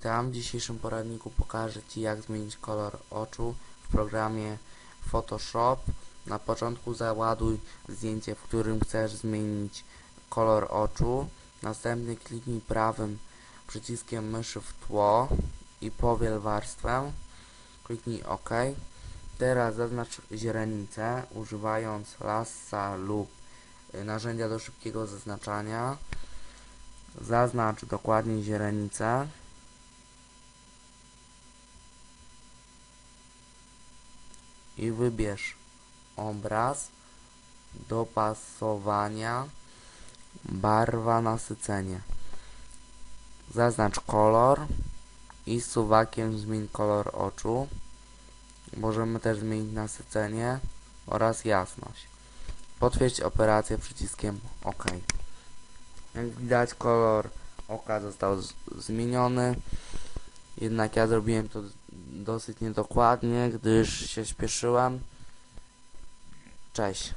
Witam. W dzisiejszym poradniku pokażę Ci jak zmienić kolor oczu w programie Photoshop. Na początku załaduj zdjęcie, w którym chcesz zmienić kolor oczu. Następnie kliknij prawym przyciskiem myszy w tło i powiel warstwę. Kliknij OK. Teraz zaznacz źrenicę używając lassa lub y, narzędzia do szybkiego zaznaczania. Zaznacz dokładnie źrenicę. I wybierz obraz, dopasowania, barwa, nasycenie. Zaznacz kolor i suwakiem zmień kolor oczu. Możemy też zmienić nasycenie oraz jasność. Potwierdź operację przyciskiem OK. Jak widać kolor oka został zmieniony. Jednak ja zrobiłem to dosyć niedokładnie, gdyż się śpieszyłem. Cześć.